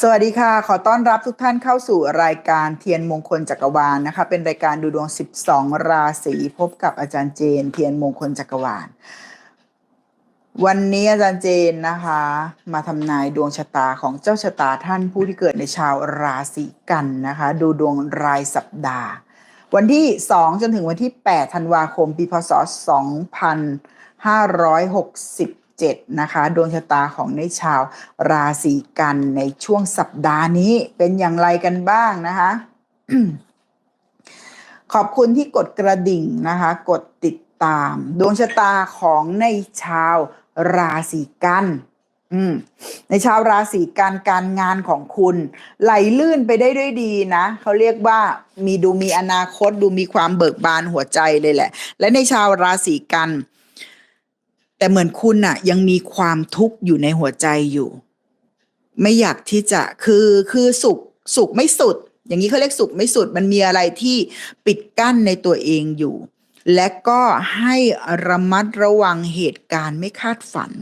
สวัสดีค่ะ ขอต้อนรับทุกท่านเข้าสู่รายการเทียนมงคลจักรวาลนะคะ เป็นรายการดูดวง 12 ราศีพบกับอาจารย์เจน เทียนมงคลจักรวาล วันนี้อาจารย์เจนนะคะ มาทำนายดวงชะตาของเจ้าชะตาท่านผู้ที่เกิดในชาวราศีกันนะคะ ดูดวงรายสัปดาห์ วันที่ 2 จนถึงวันที่ 8 ธันวาคม ปีพศ 7 นะคะ ดวงชะตาของในชาวราศีกันในช่วงสัปดาห์นี้เป็นอย่างไรกันบ้างนะคะ ขอบคุณที่กดกระดิ่งนะคะ กดติดตาม ดวงชะตาของในชาวราศีกันในชาวราศีกันการงานของคุณ ไหลลื่นไปได้ด้วยดีนะ เขาเรียกว่ามีดูมีอนาคตดูมีความเบิกบานหัวใจเลยแหละ และในชาวราศีกัน แต่เหมือนคุณน่ะยังมีความทุกข์อยู่ในหัวใจอยู่ ไม่อยากที่จะคือคือสุขสุขไม่สุด อย่างนี้เขาเรียกสุขไม่สุดมันมีอะไรที่ปิดกั้นในตัวเองอยู่ และก็ให้ระมัดระวังเหตุการณ์ไม่คาดฝัน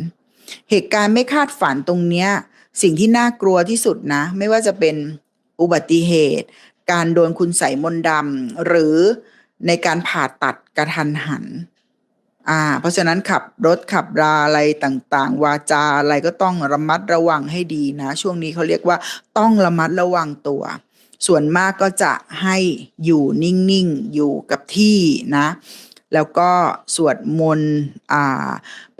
เหตุการณ์ไม่คาดฝันตรงเนี้ยสิ่งที่น่ากลัวที่สุดนะ ไม่ว่าจะเป็นอุบัติเหตุ การโดนคุณใส่มนดำหรือในการผ่าตัดกระทันหัน อ่า เพราะฉะนั้นขับรถขับราอะไรต่างๆ วาจาอะไรก็ต้องระมัดระวังให้ดีนะ ช่วงนี้เขาเรียกว่าต้องระมัดระวังตัว ส่วนมากก็จะให้อยู่นิ่งๆ อยู่กับที่นะ แล้วก็สวดมนต์อ่า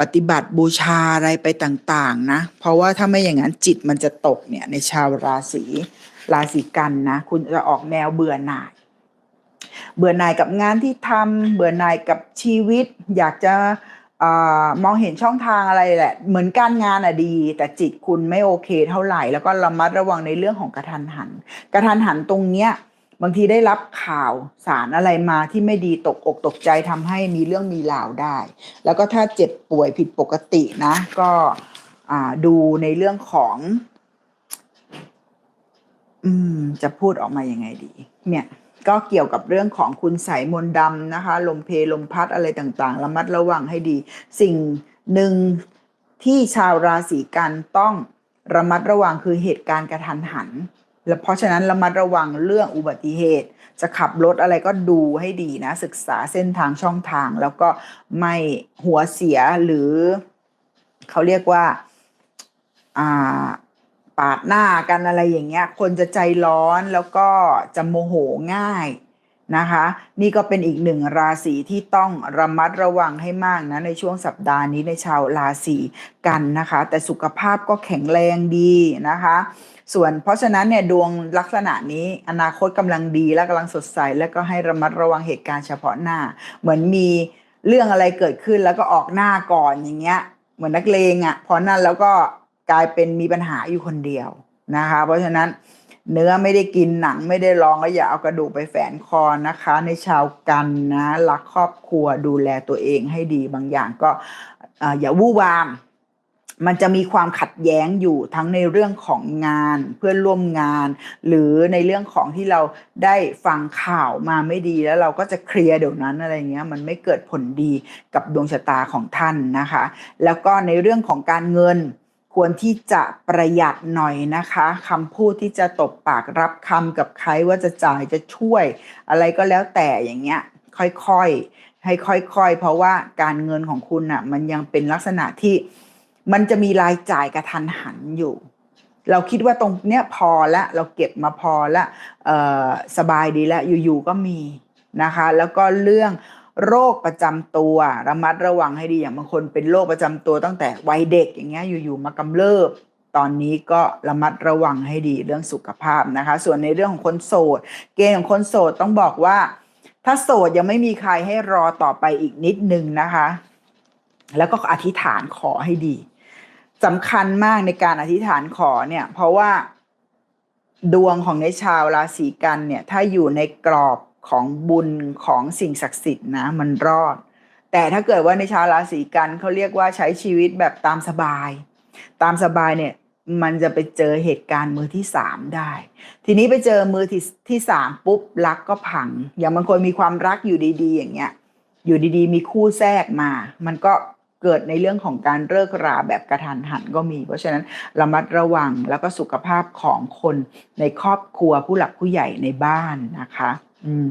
ปฏิบัติบูชาอะไรไปต่างๆนะ เพราะว่าถ้าไม่อย่างนั้นจิตมันจะตกเนี่ยในชาวราศีราศีกันนะ คุณจะออกแนวเบื่อหน่าย เบื่อหน่ายกับงานที่ทำเบื่อหน่ายกับชีวิต อยากจะอมองเห็นช่องทางอะไรแหละ เหมือนการงานอะดี แต่จิตคุณไม่โอเคเท่าไหร่ แล้วก็ระมัดระวังในเรื่องของกระทันหัน กระทันหันตรงเนี้ยบางทีได้รับข่าวสารอะไรมาที่ไม่ดีตกอกตกใจทำให้มีเรื่องมีราวได้ แล้วก็ถ้าเจ็บป่วยผิดปกตินะ ก็ดูในเรื่องของ อืม จะพูดออกมายังไงดี เนี่ย ก็เกี่ยวกับเรื่องของคุณใสยมนดำนะคะ ลมเพลมพัดอะไรต่างๆ ระมัดระวังให้ดี สิ่งหนึ่งที่ชาวราศีกันต้องระมัดระวังคือเหตุการณ์กระทันหัน และเพราะฉะนั้นระมัดระวังเรื่องอุบัติเหตุ จะขับรถอะไรก็ดูให้ดีนะ ศึกษาเส้นทางช่องทาง แล้วก็ไม่หัวเสียหรือ เขาเรียกว่าอ่า ปาดหน้ากันอะไรอย่างเงี้ย คนจะใจร้อนแล้วก็จะโมโหง่ายนะคะ นี่ก็เป็นอีกหนึ่งราศีที่ต้องระมัดระวังให้มากนะในช่วงสัปดาห์นี้ในชาวราศีกันนะคะ แต่สุขภาพก็แข็งแรงดีนะคะ ส่วนเพราะฉะนั้นเนี่ยดวงลักษณะนี้อนาคตกำลังดีและกำลังสดใส แล้วก็ให้ระมัดระวังเหตุการณ์เฉพาะหน้า เหมือนมีเรื่องอะไรเกิดขึ้นแล้วก็ออกหน้าก่อนอย่างเงี้ย เหมือนนักเลงอะ่ะพอนั้นแล้วก็ กลายเป็นมีปัญหาอยู่คนเดียวนะคะ เพราะฉะนั้นเนื้อไม่ได้กินหนังไม่ได้ลองก็อย่าเอากระดูกไปแฝนคอนะคะ ในชาวกันนะรักครอบครัวดูแลตัวเองให้ดีบางอย่างก็เอ่ออย่าวู่วาม มันจะมีความขัดแย้งอยู่ทั้งในเรื่องของงานเพื่อนร่วมงาน หรือในเรื่องของที่เราได้ฟังข่าวมาไม่ดีแล้วเราก็จะเคลียร์เดี๋ยวนั้นอะไรเงี้ยมันไม่เกิดผลดีกับดวงชะตาของท่านนะคะ แล้วก็ในเรื่องของการเงิน ควรที่จะประหยัดหน่อยนะคะคำพูดที่จะตบปากรับคำกับใครว่าจะจ่ายจะช่วย อะไรก็แล้วแต่อย่างเงี้ยค่อยๆให้ค่อยๆ เพราะว่าการเงินของคุณน่ะมันยังเป็นลักษณะที่มันจะมีรายจ่ายกระทันหันอยู่ เราคิดว่าตรงเนี้ยพอละเราเก็บมาพอละสบายดีแล้วอยู่ๆก็มีนะคะ แล้วก็เรื่อง โรคประจำตัวระมัดระวังให้ดีอย่างบางคนเป็นโรคประจำตัวตั้งแต่วัยเด็กอย่างเงี้ยอยู่ๆมากำเริบตอนนี้ก็ระมัดระวังให้ดีเรื่องสุขภาพนะคะ ส่วนในเรื่องของคนโสด เกณฑ์ของคนโสดต้องบอกว่า ถ้าโสดยังไม่มีใครให้รอต่อไปอีกนิดนึงนะคะ แล้วก็อธิษฐานขอให้ดีสำคัญมากในการอธิษฐานขอเนี่ย เพราะว่าดวงของในชาวราศีกันเนี่ย ถ้าอยู่ในกรอบ ของบุญของสิ่งศักดิ์สิทธิ์นะมันรอด แต่ถ้าเกิดว่าในชาวราศีกันเขาเรียกว่าใช้ชีวิตแบบตามสบาย ตามสบายเนี่ยมันจะไปเจอเหตุการณ์มือที่สามได้ ทีนี้ไปเจอมือที่ที่สามปุ๊บรักก็พัง อย่างบางคนมีความรักอยู่ดีๆ อย่างเงี้ย อยู่ดีๆ มีคู่แทรกมา มันก็เกิดในเรื่องของการเลิกราแบบกระทันหันก็มี เพราะฉะนั้นระมัดระวังแล้วก็สุขภาพของคนในครอบครัวผู้หลักผู้ใหญ่ในบ้านนะคะ อืม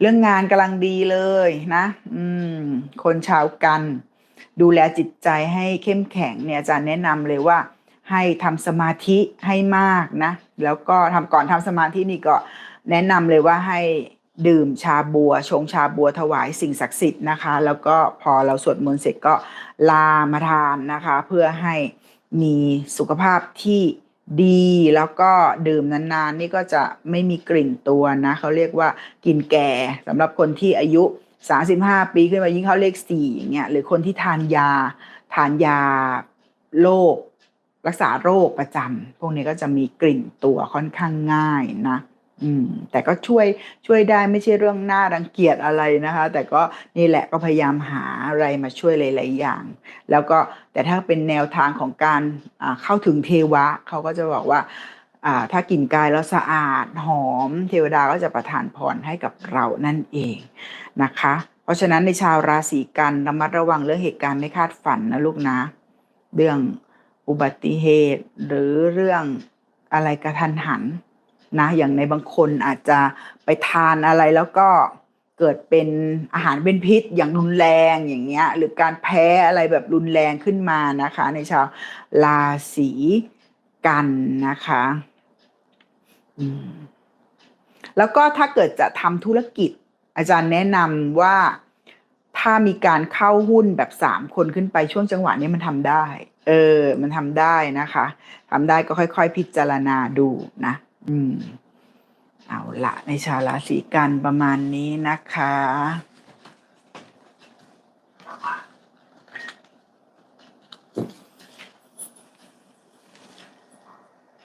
เรื่องงานกำลังดีเลยนะ อืม คนชาวกัน ดูแลจิตใจให้เข้มแข็งเนี่ยอาจารย์แนะนำเลยว่า ให้ทำสมาธิให้มากนะ แล้วก็ทำก่อนทำสมาธินี่ก็แนะนำเลยว่าให้ดื่มชาบัว ชงชาบัวถวายสิ่งศักดิ์สิทธิ์นะคะ แล้วก็พอเราสวดมนต์เสร็จก็ลามาทานนะคะ เพื่อให้มีสุขภาพที่ ดีแล้วก็ดื่มนานๆ นี่ก็จะไม่มีกลิ่นตัวนะ เขาเรียกว่ากลิ่นแก่สำหรับคนที่อายุ 35 ปีขึ้นไปยิ่งเขาเลขสี่อย่างเงี้ยหรือคนที่ทานยา ทานยาโรครักษาโรคประจำพวกนี้ก็จะมีกลิ่นตัวค่อนข้างง่ายนะ อืมแต่ก็ช่วยช่วยได้ไม่ใช่เรื่องหน่ารังเกียจอะไรนะคะ แต่ก็นี่แหละก็พยายามหาอะไรมาช่วยหลายๆอย่าง แล้วก็แต่ถ้าเป็นแนวทางของการเข้าถึงเทวะเขาก็จะบอกว่าอ่าถ้ากลิ่นกายแล้วสะอาดหอม เทวดาก็จะประทานพรให้กับเรานั่นเองนะคะ เพราะฉะนั้นในชาวราศีกันระมัดระวังเรื่องเหตุการณ์ไม่คาดฝันนะลูกนะ เรื่องอุบัติเหตุหรือเรื่องอะไรกระทันหัน นะอย่างในบางคนอาจจะไปทานอะไรแล้วก็เกิดเป็นอาหารเป็นพิษอย่างรุนแรงอย่างเงี้ยหรือการแพ้อะไรแบบรุนแรงขึ้นมานะคะ ในชาวราศีกันนะคะแล้วก็ถ้าเกิดจะทำธุรกิจ อาจารย์แนะนำว่าถ้ามีการเข้าหุ้นแบบสามคนขึ้นไปช่วงจังหวะนี้มันทำได้ เออ มันทำได้นะคะทำได้ก็ค่อย ๆ พิจารณาดูนะ อืม เอาละในชาวราศีกันประมาณนี้นะคะ